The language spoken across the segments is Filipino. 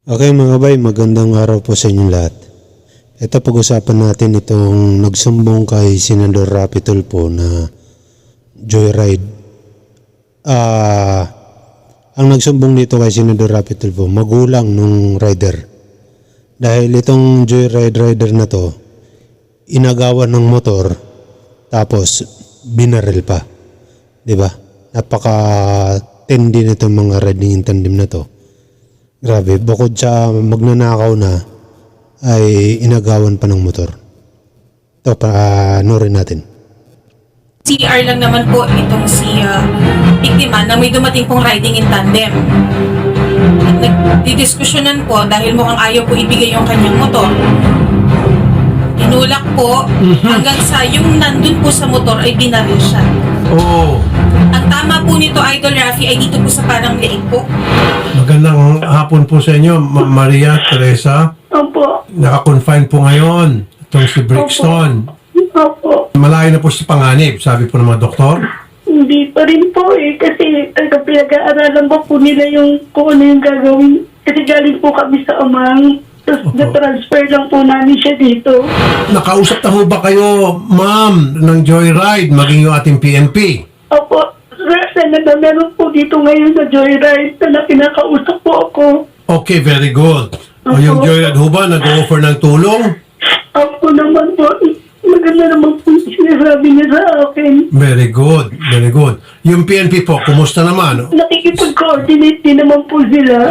Okay mga bay, magandang araw po sa inyong lahat. Ito pag-usapan natin itong nagsumbong kay Senador Rapi Tulfo na joyride. Ah, ang nagsumbong nito kay Senador Rapi Tulfo, magulang nung rider. Dahil itong joyride rider na to, inagawan ng motor, tapos binaril pa. 'Di ba? Napaka tindi nitong mga riding in tandem na to. Grabe, bukod sa magnanakaw na, ay inagawan pa ng motor. Ito, panoorin natin. CR lang naman po itong si uh, biktima na may dumating pong riding in tandem. At nagdidiskusyonan po dahil mukhang ayaw po ibigay yung kanyang motor. Tinulak po hanggang sa yung nandun po sa motor ay binaril siya. Oo. Ang tama po nito, Idol Rafi, ay dito po sa parang leeg po. Magandang hapon po sa inyo, Ma- Maria Teresa. Opo. Naka-confine po ngayon. Itong si Brixton. Opo. Malayo na po sa panganib, sabi po ng mga doktor. Hindi pa rin po eh. Kasi taga pinag-aaralan pa po nila yung kung ano yung gagawin. Kasi galing po kami sa amang. Tapos Opo. na-transfer lang po namin siya dito. Nakausap na ho ba kayo, ma'am, ng Joyride, maging yung ating PNP? Opo. Senator, meron po dito ngayon sa Joyride na pinakausap po ako. Okay, very good. O yung Joyride ho ba, nag-offer ng tulong? Ako naman po. Maganda naman po sinasabi niya sa akin. Very good, very good. Yung PNP po, kumusta naman? Nakikipag-coordinate din naman po sila.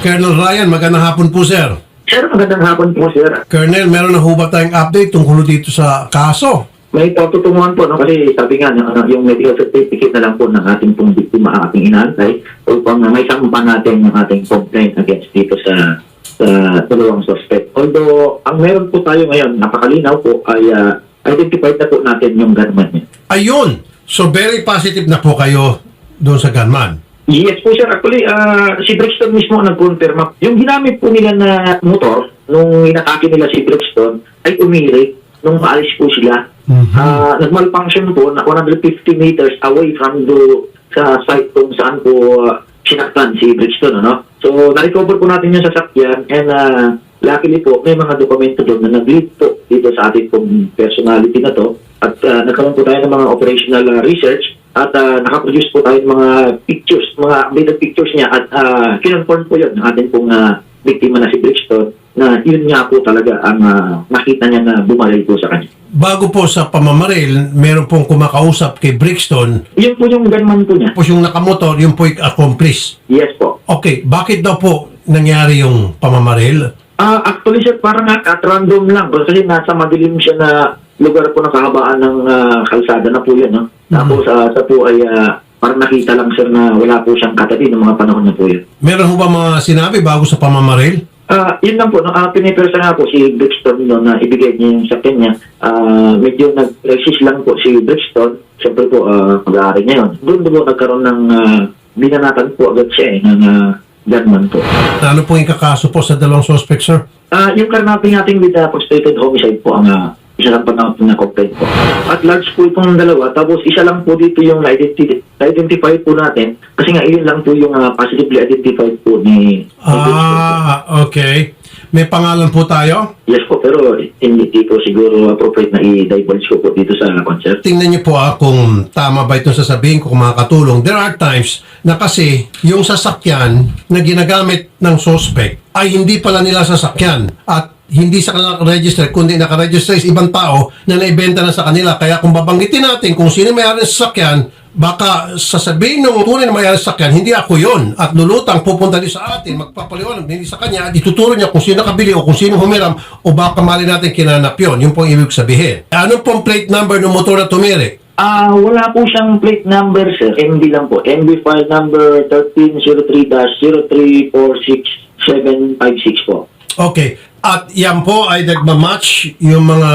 Colonel Ryan, magandang hapon po, sir. Sir, magandang hapon po, sir. Colonel, meron na ho ba tayong update tungkol dito sa kaso? May patutunguhan po, no? kasi sabi nga, no, ano, yung medical certificate na lang po ng ating pong biktima ating inaantay upang uh, may sampa natin yung ating complaint against dito sa sa dalawang suspect. Although, ang meron po tayo ngayon, napakalinaw po, ay uh, identified na po natin yung gunman niya. Ayun! So very positive na po kayo doon sa gunman. Yes po, sir. Actually, ah, si Brixton mismo ang nag-confirm. Yung ginamit po nila na motor, nung inatake nila si Brixton, ay umiri nung maalis po sila. Mhm. Ah, nag-malfunction po na 150 meters away from the sa site kung saan po uh, sinaktan si Bridgestone, ano? So, na-recover po natin yung sasakyan and uh, luckily po, may mga dokumento doon na nag-lead po dito sa ating pong personality na to at uh, nagkaroon po tayo ng mga operational uh, research at uh, nakaproduce po tayo ng mga pictures, mga updated pictures niya at uh, kinonfirm po yun ng ating pong uh, biktima na si Bridgestone na yun nga po talaga ang uh, nakita niya na bumaril po sa kanya. Bago po sa pamamaril, meron pong kumakausap kay Brixton, Yun po yung gunman po niya. tapos yung nakamotor, yung po yung accomplice. Yes po. Okay, bakit daw po nangyari yung pamamaril? Ah, actually sir, parang at, at random lang. Kasi nasa madilim siya na lugar po na kahabaan ng ah, kalsada na po yan. No? Tapos ah, sa po ay ah, parang nakita lang sir na wala po siyang katabi ng mga panahon na po yun. Meron ho ba mga sinabi bago sa pamamaril? Ah, yun lang po, no, uh, pinipersa nga po si Brixton no, na ibigay niya yung sakyan niya. Ah, medyo nag-resist lang po si Brixton. Siyempre po, uh, mag-aari niya yun. Doon po nagkaroon ng uh, binanatan po agad siya eh, ng uh, gunman po. Ano po yung kakaso po sa dalawang suspect, sir? Ah, yung karnapping natin with the frustrated homicide po ang ah, isa lang po na, na complaint po. At large po itong dalawa, tapos isa lang po dito yung na-identify, na-identify po natin kasi nga iyon lang po yung ah, positively identified po ni. Ah, okay. May pangalan po tayo? Yes po, pero hindi po siguro appropriate na i-divulge ko po dito sa concert. Tingnan niyo po ah, kung tama ba itong sasabihin ko kung makakatulong. There are times na kasi yung sasakyan na ginagamit ng suspect ay hindi pala nila sasakyan at hindi sa kanila register kundi nakaregister is ibang tao na naibenta na sa kanila. Kaya kung babanggitin natin kung sino may-ari ng sasakyan, baka sasabihin ng tunay na may-ari ng sasakyan, hindi ako yon At lulutang pupunta din sa atin, magpapaliwanag hindi sa kanya at ituturo niya kung sino nakabili o kung sino humiram o baka mali natin kinanap yon Yun po ang ibig sabihin. Ano pong plate number ng motor na tumiri? Ah, wala po siyang plate number, sir. MB lang po. MB file number 1303-0346-756 po. Okay. At yan po ay nagmamatch yung mga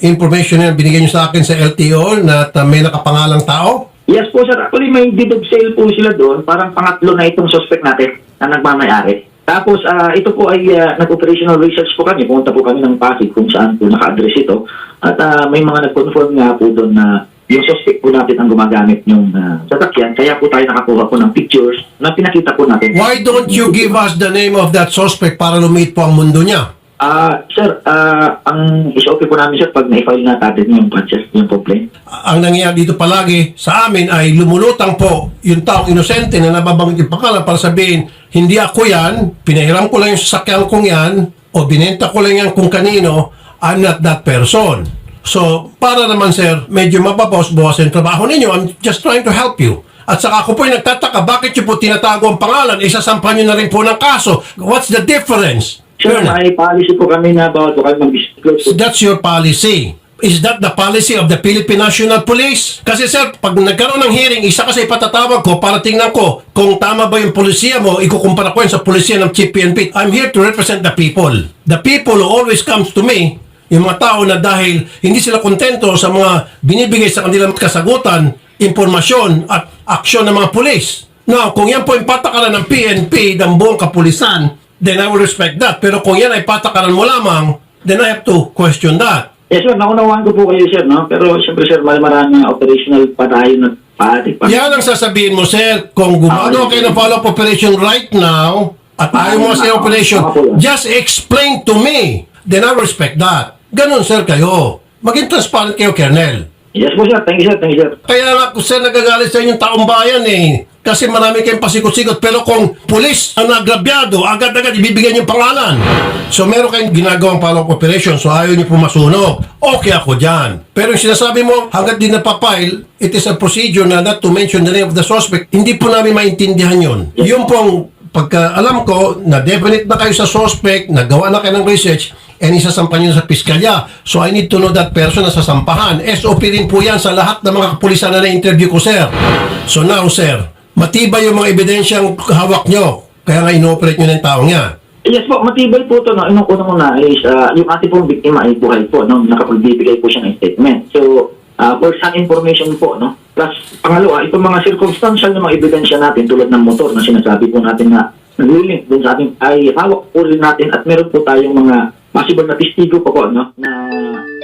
information na binigay niyo sa akin sa LTO na ta- may nakapangalang tao? Yes po, sir. Actually, may deed of sale po sila doon. Parang pangatlo na itong suspect natin na nagmamayari. Tapos, ah, ito po ay ah, nag-operational research po kami. Pumunta po kami ng Pasig kung saan po naka-address ito. At ah, may mga nag-confirm nga po doon na yung suspect po natin ang gumagamit yung ah, sasakyan. Kaya po tayo nakakuha po ng pictures na pinakita po natin. Why don't you give us the name of that suspect para lumiit po ang mundo niya? Ah, sir, ah, ang is-okay po namin sir pag na-file na natin yung purchase, yung complaint. ang nangyayari dito palagi sa amin ay lumulutang po yung taong inosente na nababanggit yung pangalan para sabihin, hindi ako yan, pinahiram ko lang yung sasakyan kong yan, o binenta ko lang yan kung kanino, I'm not that person. So, para naman sir, medyo mababawas-bawas yung trabaho ninyo. I'm just trying to help you. At saka ako po yung nagtataka, bakit nyo po tinatago ang pangalan? Isasampan nyo na rin po ng kaso. What's the difference? Sir, Colonel? may policy po kami na bawal po kayo mag-disclose. That's your policy. Is that the policy of the Philippine National Police? Kasi sir, pag nagkaroon ng hearing, isa kasi ipatatawag ko para tingnan ko kung tama ba yung polisiya mo, ikukumpara ko yan sa polisiya ng Chief PNP. I'm here to represent the people. The people who always comes to me, yung mga tao na dahil hindi sila kontento sa mga binibigay sa kanilang kasagutan, impormasyon at aksyon ng mga pulis. Now, kung yan po yung patakaran ng PNP, ng buong kapulisan, then I will respect that. Pero kung yan ay patakaran mo lamang, then I have to question that. Yes sir, naunawaan ko po kayo sir, no? Pero siyempre sir, may maraming operational pa tayo na pati pa. Yan ang sasabihin mo, sir. Kung gumagawa kayo ng follow-up operation right now, at ayaw mo sa operation, just explain to me. Then I respect that. Ganon, sir, kayo. Maging transparent kayo, Colonel. Yes po sir, thank you sir, thank you sir. Kaya nga, sir, nagagalit sa inyong taong bayan eh. Kasi marami kayong pasikot-sikot. Pero kung pulis ang nagrabyado, agad-agad ibibigyan yung pangalan. So meron kayong ginagawang follow-up operation. So ayaw niyo po masunog. Okay ako dyan. Pero yung sinasabi mo, hanggat di napapile, it is a procedure na not to mention the name of the suspect. Hindi po namin maintindihan yun. Yung pong pagka alam ko na definite na kayo sa suspect, nagawa na kayo ng research, and isasampan nyo sa piskalya. So I need to know that person na sasampahan. SOP rin po yan sa lahat ng mga kapulisan na na-interview ko, sir. So now, sir, matibay yung mga ebidensyang hawak nyo. Kaya nga ino-operate nyo ng taong yan. Yes po, matibay po ito. No? Yung una is, ah, yung ating pong biktima ay buhay po. No? Nakapagbibigay po siya ng statement. So, uh, first-hand information po. No? Plus, pangalawa, itong mga circumstantial na mga ebidensya natin tulad ng motor na sinasabi po natin na naglilink dun sa ating ay hawak po rin natin at meron po tayong mga possible na testigo po po no? na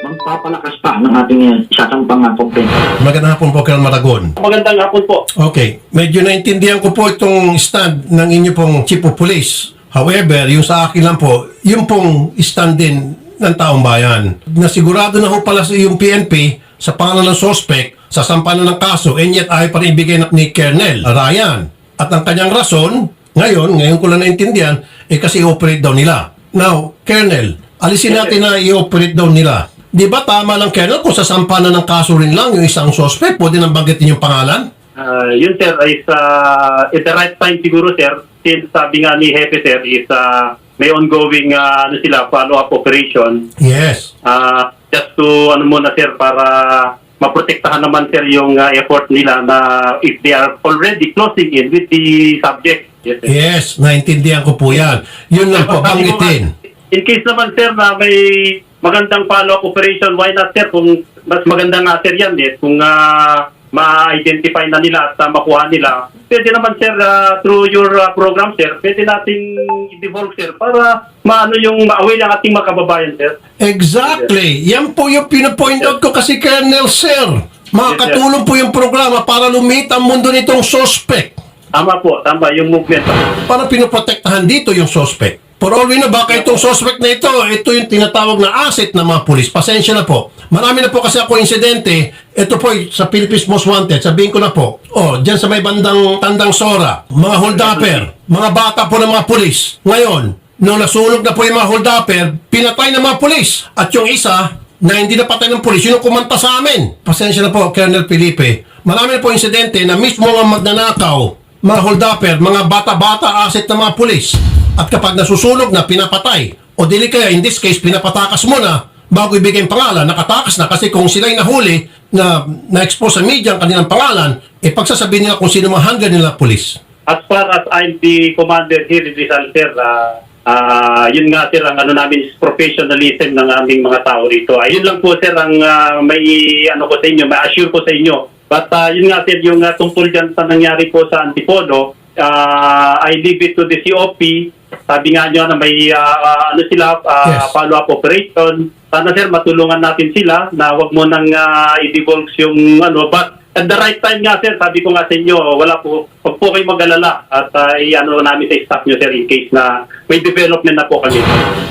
magpapalakas pa ng ating uh, isasampang uh, complaint. Magandang hapon po, Colonel Maragon. Magandang hapon po. Okay, medyo naintindihan ko po itong stand ng inyo pong Chief of Police. However, yung sa akin lang po, yung pong stand din ng taong bayan. Nasigurado na ho pala sa yung PNP sa pangalan ng suspect sa sampanan ng kaso and yet ay pa rin ibigay ni Colonel Ryan. At ang kanyang rason, ngayon, ngayon ko lang naintindihan, eh kasi i-operate daw nila. Now, Colonel, alisin natin na i-operate daw nila. Di ba tama lang, Colonel, kung sa sampanan ng kaso rin lang yung isang suspect, pwede nang banggitin yung pangalan? Ah, yun sir is uh, at the right time siguro sir since sabi nga ni Hepe sir is ah, may ongoing ah, ano sila follow up operation Yes. Ah, just to ano muna sir para maprotektahan naman sir yung ah, effort nila na if they are already closing in with the subject yes sir. Yes, naintindihan ko po yan. Yun lang po, banggitin. In case naman sir na may magandang follow-up operation, why not sir kung mas maganda nga sir yan eh, kung ah, ma-identify na nila at ah, makuha nila. Pwede naman sir ah, through your ah, program sir, pwede nating i-devolve sir para maano yung ma-away ang ating mga kababayan sir. Exactly. Yan po yung pinapoint out ko kasi Colonel Sir. Makakatulong po yung programa para lumit ang mundo nitong suspect. Tama po, tama yung movement. Para pinoprotektahan dito yung suspect. For all we know, baka itong suspect na ito, ito yung tinatawag na asset ng mga pulis. Pasensya na po. Marami na po kasi ako insidente. Ito po sa Philippines Most Wanted. Sabihin ko na po. Oh, dyan sa may bandang Tandang Sora. Mga holdupper. Mga bata po ng mga pulis. Ngayon, nung nasunog na po yung mga holdupper, pinatay ng mga pulis. At yung isa, na hindi napatay ng pulis, yun ang kumanta sa amin. Pasensya na po, Colonel Felipe. Marami na po insidente na mismo ang magnanakaw, mga holdupper, mga bata-bata asset ng mga pulis. At kapag nasusunog na, pinapatay. O dili kaya, in this case, pinapatakas mo na bago ibigay ang pangalan, nakatakas na kasi kung sila'y nahuli na na-expose sa media ang kanilang pangalan, eh pagsasabihin nila kung sino mga handler nila pulis. As far as I'm the commander here in Rizal, sir, ah, ah, yun nga, sir, ang ano namin is professionalism ng aming mga tao rito. Ayun lang po, sir, ang ah, may ano ko sa inyo, may assure ko sa inyo. But ah, yun nga, sir, yung uh, tungkol dyan sa nangyari po sa Antipodo, ah, I leave it to the COP Sabi nga nyo na may ah, ano sila, ah, Yes. follow-up operation. Sana sir, matulungan natin sila na wag mo nang ah, i-divulge yung ano. But at the right time nga sir, sabi ko nga sa inyo, wala po, wag po kayo mag-alala at ah, i-ano namin sa staff nyo sir in case na may development na po kami.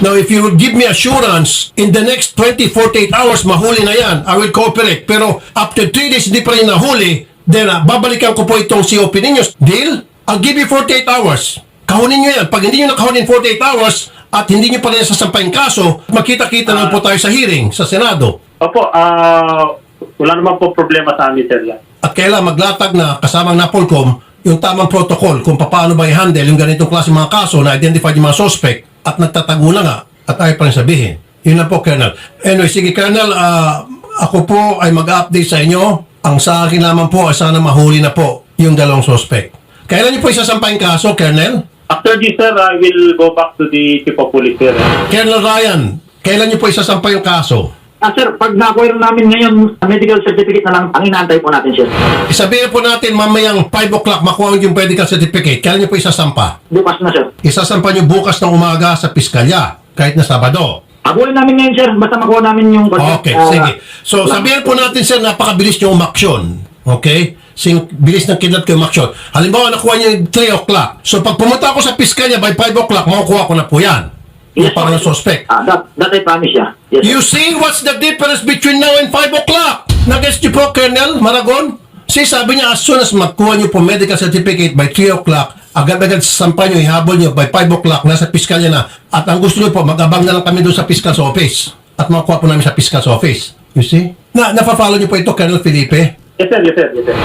Now, if you would give me assurance, in the next 20, 48 hours, mahuli na yan, I will cooperate. Pero after 3 days, hindi pa rin nahuli, then ah, babalikan ko po itong COP ninyo. Deal? I'll give you 48 hours. Kahunin nyo yan. Pag hindi nyo nakahunin 48 hours at hindi nyo pa rin sasampahin kaso, makita-kita na po tayo sa hearing sa Senado. Opo, ah, wala naman po problema sa amin sir yan. At kailan maglatag na kasamang NAPOLCOM yung tamang protocol kung paano ba i-handle yung ganitong klase mga kaso na identified yung mga suspect at nagtatago na nga at ayaw pa rin sabihin. Yun lang po, Colonel. Anyway, sige, Colonel, ah, ako po ay mag-update sa inyo. Ang sa akin lamang po ay sana mahuli na po yung dalawang suspect. Kailan niyo po isasampahin kaso, Colonel? After this sir, I will go back to the chief of police sir. Colonel Ryan, kailan niyo po isasampahin yung kaso? Ah, sir, pag na-acquire namin ngayon, medical certificate na lang ang inaantay po natin, sir. Isabihin po natin mamayang 5 o'clock makuha yung medical certificate. Kailan niyo po isasampa? Bukas na, sir. Isasampa niyo bukas ng umaga sa piskalya, kahit na Sabado. Habulin namin ngayon, sir. Basta makuha namin yung... Okay, ah, sige. So, sabihin po natin, sir, napakabilis niyo umaksyon. Okay? Sing bilis ng kidlat ko umaksyon. Halimbawa, nakuha yung 3 o'clock. So, pag pumunta ako sa piskalya by 5 o'clock, makukuha ko na po yan. Yung Yes, para sir. ng suspect. Ah, that, that I promise ya. Yes, sir. You see what's the difference between now and 5 o'clock? Nag-gets niyo po, Colonel Maragon? Si sabi niya, as soon as magkuha niyo po medical certificate by 3 o'clock, agad-agad sasampa niyo, ihabol niyo by 5 o'clock, nasa piskalya na. At ang gusto niyo po, magabang na lang kami doon sa fiscal's office. At makuha po namin sa fiscal's office. You see? Na, napafollow niyo po ito, Colonel Felipe? Yes sir, yes sir, yes sir.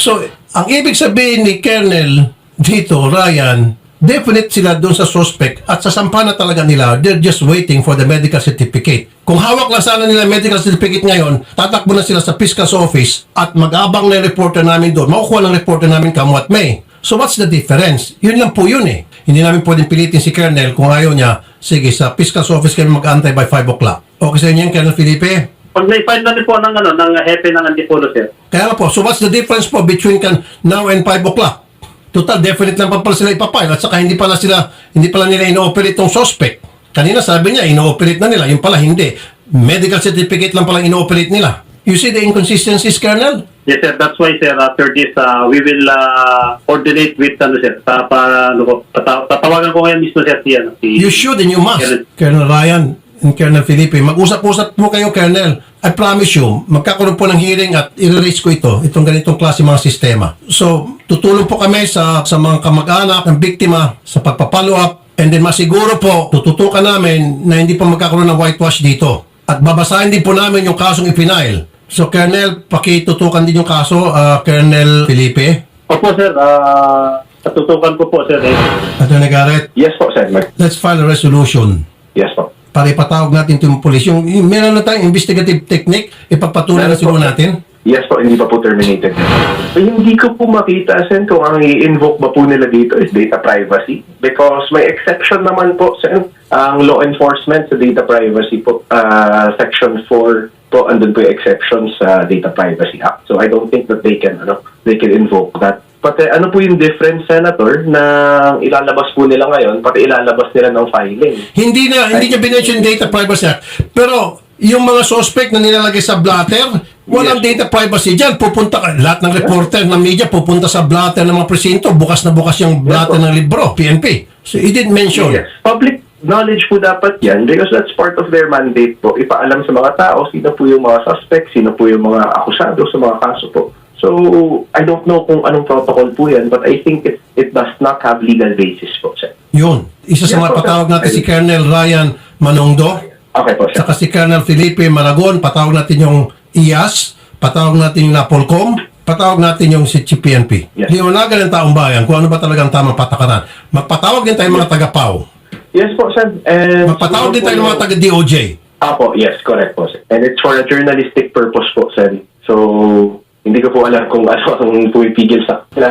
So, ang ibig sabihin ni Colonel dito, Ryan, definite sila doon sa suspect at sasampa na talaga nila, they're just waiting for the medical certificate. Kung hawak lang sana nila medical certificate ngayon, tatakbo na sila sa fiscal's office at mag-abang na reporter namin doon. Makukuha ng reporter namin come what may. So what's the difference? Yun lang po yun eh. Hindi namin pwedeng pilitin si Colonel kung ayaw niya, sige, sa fiscal's office kami mag-antay by 5 o'clock. Okay sa inyo yan, Colonel Felipe? Pag na-file na rin po ng, ano, ng hepe ng Antipolo, sir. Kaya nga po, so what's the difference po between kan now and 5 o'clock? Total, definite lang pa pala sila ipapile at saka hindi pala sila, hindi pala nila ino-operate tong suspect. Kanina sabi niya, ino-operate na nila. Yung pala, hindi. Medical certificate lang palang ino-operate nila. You see the inconsistencies, Colonel? Yes, sir. That's why, sir, after this, uh, we will uh, coordinate with, ano, sir, pa, pa, ano, tata- tatawagan ko ngayon mismo, sir, si, ano, si... You should and you must. Colonel Ryan Colonel Felipe, mag-usap-usap po kayo, Colonel. I promise you, magkakaroon po ng hearing at i-release ko ito, itong ganitong klase mga sistema. So, tutulong po kami sa, sa mga kamag-anak ng biktima sa pagpapalo up and then masiguro po, tututukan namin na hindi pa magkakaroon ng whitewash dito. At babasahin din po namin yung kasong ipinail. So, Colonel, pakitutukan din yung kaso, ah, Colonel Felipe. Opo, sir. Uh, natutukan ko po, sir. Eh. Attorney Garrett, Yes po, Sir. Let's file a resolution. Yes po. Para ipatawag natin ito yung polis. Yung, yung meron na tayong investigative technique, ipagpatuloy na siguro natin. Yes po, hindi pa po terminated. Eh, hindi ko po makita, Sen, kung ang i-invoke ba po nila dito is data privacy. Because may exception naman po, Sen, ang law enforcement sa data privacy po, ah, section 4 po, andun po yung exception sa Data Privacy Act. So I don't think that they can, ano, they can invoke that. Pati ano po yung difference, Senator, na ilalabas po nila ngayon, pati ilalabas nila ng filing. Hindi na, hindi niya binention Data Privacy Act. Pero, yung mga suspect na nilalagay sa blatter, walang Yes. data privacy dyan. Pupunta ka, lahat ng reporter ng media pupunta sa blatter ng mga presinto. Bukas na bukas yung blatter po. ng libro, PNP. So, he didn't mention. Yes. Public knowledge po dapat yan because that's part of their mandate po. Ipaalam sa mga tao sino po yung mga suspect, sino po yung mga akusado sa mga kaso po. So, I don't know kung anong protocol po yan but I think it, it does not have legal basis po, sir. Yun. Isa sa Yes, mga po, patawag natin si Colonel Ryan Manongdo. Okay po, sir. Saka si Colonel Felipe Maragon, patawag natin yung IAS, patawag natin yung Napolcom, patawag natin yung si PNP. Yes. Hiwanagan ng taong bayan kung ano ba talagang tamang patakaran. Magpatawag din tayo ng mga taga-PAW. Yes po, sir. And Magpatawag din tayo ng mga taga-DOJ. Apo, yes, correct po, sir. And it's for a journalistic purpose po, sir. So, hindi ko po alam kung ano ang pumipigil sa kanila.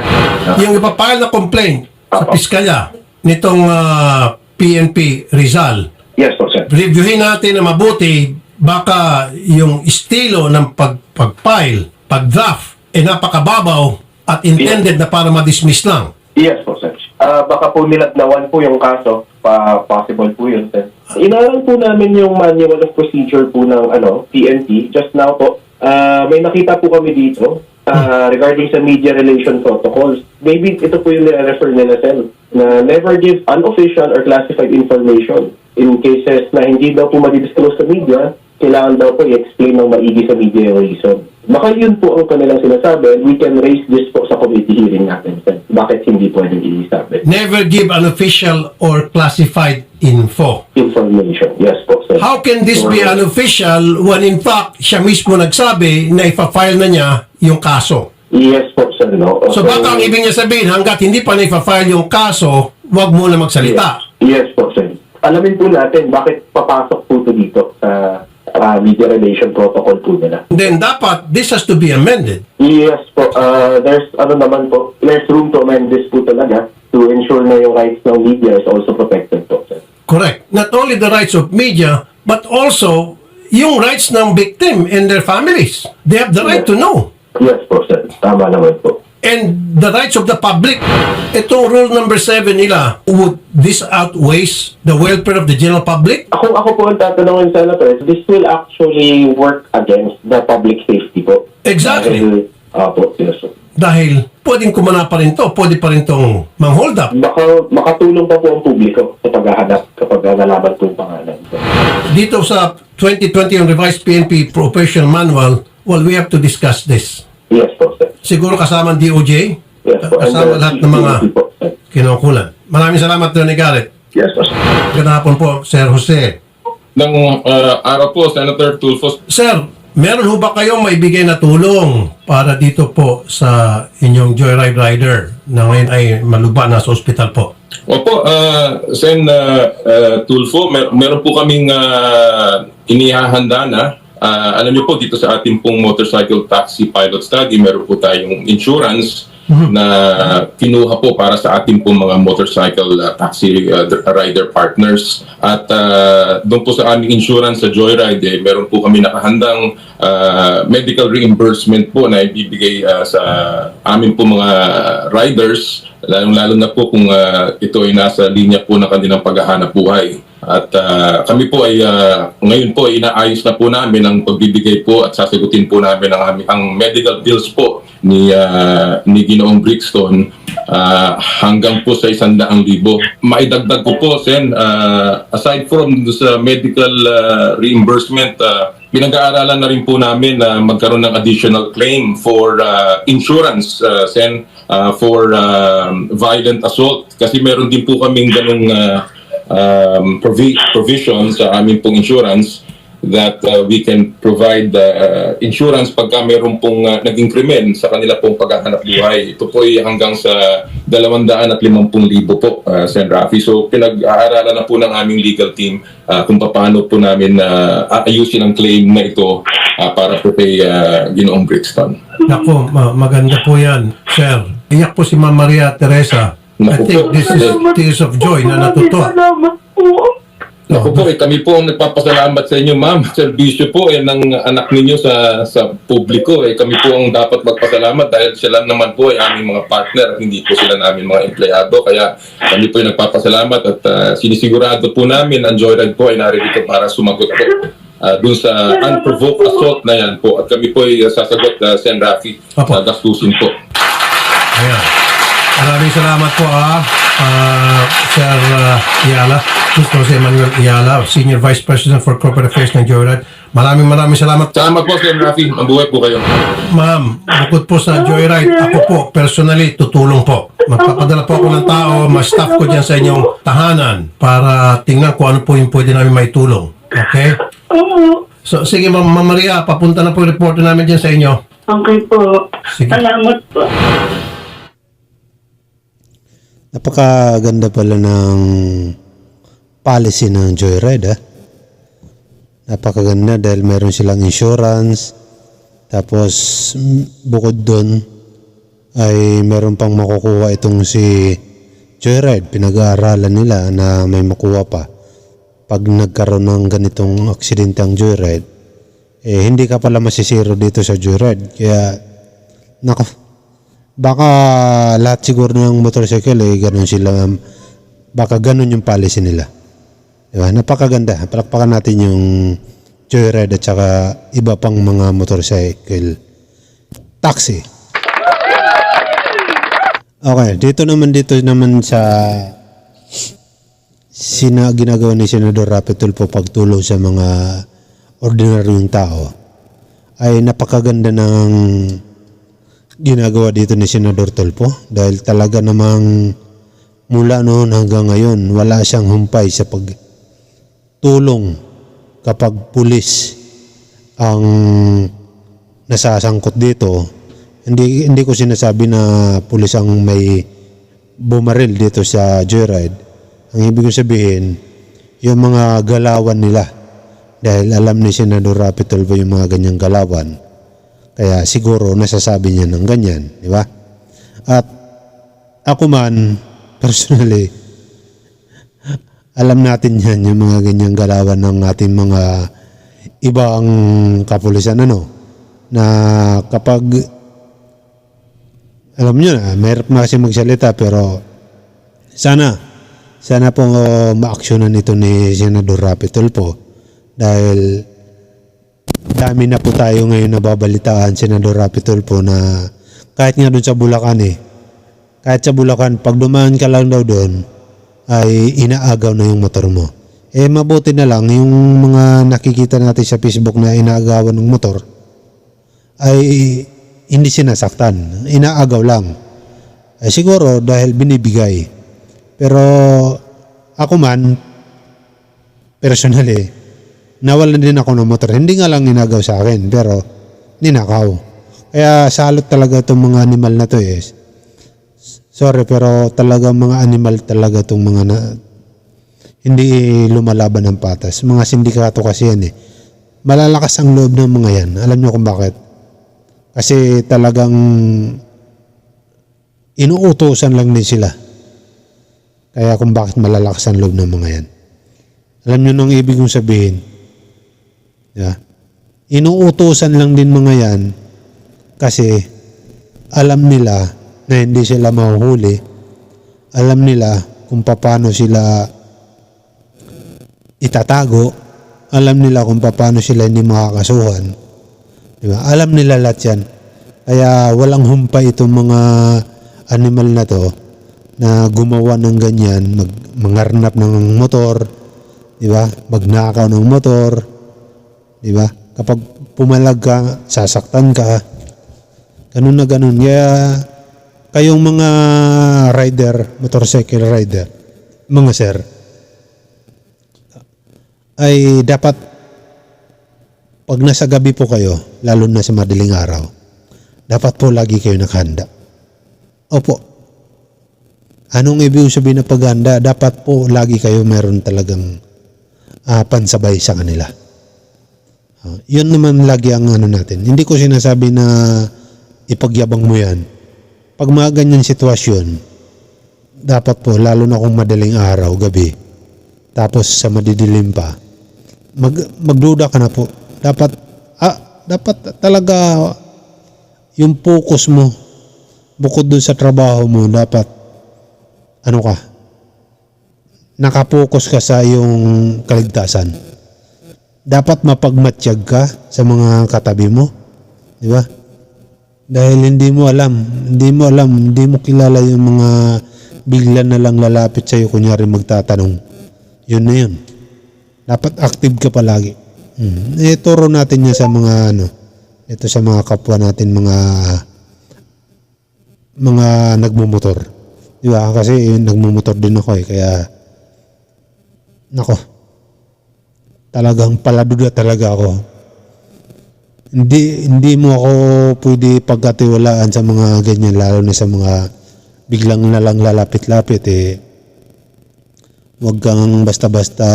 Yung ipapile na complaint sa Apo. piskalya nitong ah, PNP Rizal, yes po, sir. reviewin natin na mabuti baka yung estilo ng pag pag-file, pag-draft, eh napakababaw at intended na para ma-dismiss lang. Yes po, sir. Ah, baka po nilagnawan po yung kaso. Pa possible po yun. Inaral po namin yung manual of procedure po ng ano, PNP. Just now po, ah, may nakita po kami dito ah, regarding sa media relation protocols. Maybe ito po yung nire-refer nila, sir, na never give unofficial or classified information. In cases na hindi daw po madidisclose sa media, kailangan daw po i-explain ng maigi sa media yung reason. Baka yun po ang kanilang sinasabi, we can raise this po sa committee hearing natin. sir. Bakit hindi pwedeng i-sabi? Never give an official or classified info. Information. Yes po, sir. How can this be unofficial when in fact siya mismo nagsabi na ipa-file na niya yung kaso? Yes po, sir. No? So baka ang ibig niya sabihin, hanggat hindi pa na-file yung kaso, wag mo na magsalita. Yes. yes po, sir. Alamin po natin bakit papasok po ito dito sa ah, media relation protocol po nila. Then dapat this has to be amended. Yes po, uh, there's ano naman po, there's room to amend this po talaga to ensure na yung rights ng media is also protected po, sir. Correct. Not only the rights of media, but also yung rights ng victim and their families. They have the right to know. Yes po, sir. Tama naman po. And the rights of the public. Itong rule number 7 nila, would this outweighs the welfare of the general public? Ako, ako po ang tatanungin, Senator, this will actually work against the public safety po. Exactly. Dahil, Apo, yes, sir. Dahil pwedeng kumana pa rin to, pwede pa rin tong mang-hold up. Baka makatulong pa po ang publiko sa paghahanap kapag nalaman po yung pangalan. sir. Dito sa 2020 yung revised PNP Professional Manual, well, we have to discuss this. Yes po, sir. Siguro kasama ang DOJ, Yes po. And, kasama uh, lahat ng mga po, kinukulan. Maraming salamat, Tony Garrett. Yes po, sir. Hapon po, Sir Jose. ng uh, araw po, Senator Tulfo. Sir, meron ho ba kayong maibigay na tulong para dito po sa inyong Joyride Rider na ngayon ay maluba na sa ospital po? Opo, uh, Sen uh, uh, Tulfo, mer- meron po kaming uh, inihahanda na. Uh, alam niyo po, dito sa ating pong motorcycle taxi pilot study, meron po tayong insurance na kinuha po para sa ating pong mga motorcycle uh, taxi uh, rider partners. At uh, doon po sa aming insurance sa Joyride, eh, meron po kami nakahandang uh, medical reimbursement po na ibibigay uh, sa amin po mga riders, lalong-lalo na po kung uh, ito ay nasa linya po ng kanilang paghahanap buhay. At uh, kami po ay uh, ngayon po ay inaayos na po namin ang pagbibigay po at sasagutin po namin ang, ang medical bills po ni uh, ni Ginoong Brixton uh, hanggang po sa isandaang libo. Maidagdag ko po, Sen, uh, aside from sa medical uh, reimbursement, uh, pinag-aaralan na rin po namin na magkaroon ng additional claim for uh, insurance, uh, Sen, uh, for um, violent assault. Kasi meron din po kaming ganung uh, um, provi- provision sa aming pong insurance that uh, we can provide uh, insurance pagka meron pong uh, naging krimen sa kanila pong paghahanap buhay. Ito po ay hanggang sa 250,000 po, uh, Sen. Rafi. So pinag-aaralan na po ng aming legal team uh, kung paano po namin uh, aayusin ang claim na ito uh, para po kay uh, Ginoong Brixton. Ma- maganda po yan, Sir. Iyak po si Ma'am Maria Teresa. I Naku think this is tears of joy na natutuwa. Salamat po. Ako po, eh, kami po ang nagpapasalamat sa inyo, ma'am. Servisyo po eh, ng anak ninyo sa sa publiko. Eh. Kami po ang dapat magpasalamat dahil sila naman po ay aming mga partner at hindi po sila namin mga empleyado. Kaya kami po ay nagpapasalamat at ah, sinisigurado po namin ang Joyride po ay narito para sumagot po ah, dun sa unprovoked assault na yan po. At kami po ay sasagot, uh, Sen. Rafi, Apo. sa gastusin po. Ayan. Maraming salamat po ah, ah, Sir uh, Iala, Mr. Jose Manuel Iala, Senior Vice President for Corporate Affairs ng Joyride. Maraming maraming salamat. Salamat po, Sen. Rafi. Mabuhay po kayo. Ma'am, bukod po sa Joyride, ako po, personally, tutulong po. Magpapadala po ako ng tao, mas staff ko dyan sa inyong tahanan para tingnan kung ano po yung pwede namin maitulong. Okay? Oo. So, sige, Ma'am Ma'am Maria, papunta na po yung reporter namin dyan sa inyo. Okay po. Sige. Salamat po. Napakaganda pala ng policy ng Joyride ah. Napakaganda dahil meron silang insurance. Tapos bukod doon ay meron pang makukuha itong si Joyride. Pinag-aaralan nila na may makuha pa. Pag nagkaroon ng ganitong aksidente ang Joyride, eh hindi ka pala masisiro dito sa Joyride. Kaya, nako, baka lahat siguro ng motorcycle eh, ganun sila, baka ganun yung policy nila. Diba? Napakaganda. Palakpakan natin yung Joyride at saka iba pang mga motorcycle. Taxi. Okay, dito naman dito naman sa sina ginagawa ni Senador Rapi Tulfo pagtulong sa mga ordinaryong tao ay napakaganda ng ginagawa dito ni Senador Tulfo? Dahil talaga namang mula noon hanggang ngayon wala siyang humpay sa pagtulong kapag pulis ang nasasangkot dito. Hindi hindi ko sinasabi na pulis ang may bumaril dito sa joyride. Ang ibig kong sabihin yung mga galawan nila dahil alam ni Senador Rapi Tulfo yung mga ganyang galawan kaya siguro nasasabi niya ng ganyan di ba? At ako man personally alam natin yan yung mga ganyang galawan ng ating mga ibang kapulisan ano? Na kapag alam nyo na mahirap na kasi magsalita pero sana sana po uh, maaksyonan ito ni Senador Rapi Tulfo dahil dami na po tayo ngayon nababalitaan Senador Rapi Tulfo na kahit nga doon sa Bulacan eh kahit sa Bulacan pag dumaan ka lang daw doon ay inaagaw na yung motor mo. Eh mabuti na lang yung mga nakikita natin sa Facebook na inaagawan ng motor ay hindi sinasaktan inaagaw lang. Eh, siguro dahil binibigay. Pero ako man personally nawalan din ako ng motor. Hindi nga lang ninagaw sa akin pero ninakaw. Kaya salot talaga itong mga animal na to eh. Sorry pero talaga mga animal talaga itong mga na, hindi lumalaban ng patas. Mga sindikato kasi yan eh. Malalakas ang loob ng mga yan. Alam nyo kung bakit? Kasi talagang inuutosan lang din sila. Kaya kung bakit malalakas ang loob ng mga yan. Alam nyo nang ibig kong sabihin Yeah. Inuutosan lang din mga yan kasi alam nila na hindi sila mahuhuli. Alam nila kung paano sila itatago. Alam nila kung paano sila hindi makakasuhan. Diba? Alam nila lahat yan. Kaya walang humpay itong mga animal na to na gumawa ng ganyan, mag, mangarnap ng motor, di ba? Magnakaw ng motor, Di ba? Kapag pumalag ka, sasaktan ka. Ganun na ganun. Kaya kayong mga rider, motorcycle rider, mga sir, ay dapat pag nasa gabi po kayo, lalo na sa madaling araw, dapat po lagi kayo nakahanda. Opo. Anong ibig sabihin na paghanda? Dapat po lagi kayo meron talagang ah, pansabay sa kanila. Uh, yun naman lagi ang ano natin. Hindi ko sinasabi na ipagyabang mo yan. Pag mga ganyan sitwasyon, dapat po, lalo na kung madaling araw, gabi, tapos sa madidilim pa, mag, magduda ka na po. Dapat, ah, dapat talaga yung focus mo, bukod dun sa trabaho mo, dapat, ano ka, nakapokus ka sa iyong kaligtasan dapat mapagmatsyag ka sa mga katabi mo. Di ba? Dahil hindi mo alam, hindi mo alam, hindi mo kilala yung mga bigla na lang lalapit sa'yo kunyari magtatanong. Yun na yun. Dapat active ka palagi. Hmm. Eh, turo natin yan sa mga ano, ito sa mga kapwa natin mga mga nagmumotor. Di ba? Kasi nagmumotor din ako eh, kaya nako, talagang paladuda talaga ako. Hindi hindi mo ako pwede pagkatiwalaan sa mga ganyan lalo na sa mga biglang na lang lalapit-lapit eh. Huwag kang basta-basta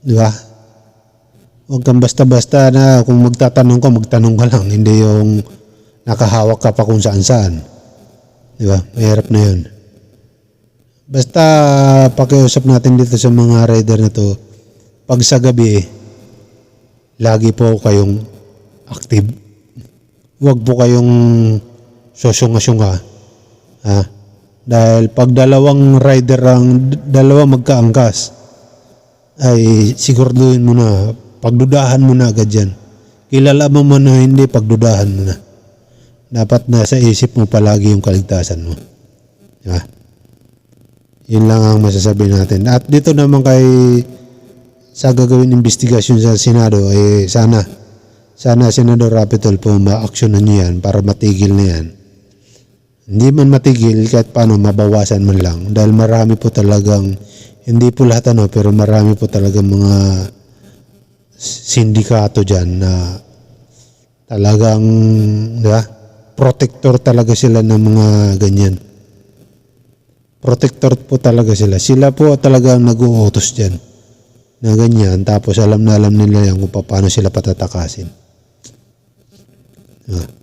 di ba? Huwag kang basta-basta na kung magtatanong ka, magtanong ka lang. Hindi yung nakahawak ka pa kung saan-saan. Di ba? Mahirap na yun. Basta pakiusap natin dito sa mga rider na to, pag sa gabi, lagi po kayong active. Huwag po kayong sosyunga-syunga. Ha? Dahil pag dalawang rider ang dalawa magkaangkas, ay siguraduhin mo na, pagdudahan mo na agad yan. Kilala mo man na hindi, pagdudahan mo na. Dapat nasa isip mo palagi yung kaligtasan mo. Ha? Yun lang ang masasabi natin. At dito naman kay sa gagawin investigasyon sa Senado, eh sana, sana Senador Rapitol po ma-actionan niyo yan para matigil na yan. Hindi man matigil kahit paano mabawasan man lang dahil marami po talagang hindi po lahat ano pero marami po talagang mga sindikato diyan na talagang di ba? protector talaga sila ng mga ganyan. Protector po talaga sila. Sila po talagang nag-uutos diyan na ganyan tapos alam na alam nila yan kung paano sila patatakasin. Ah.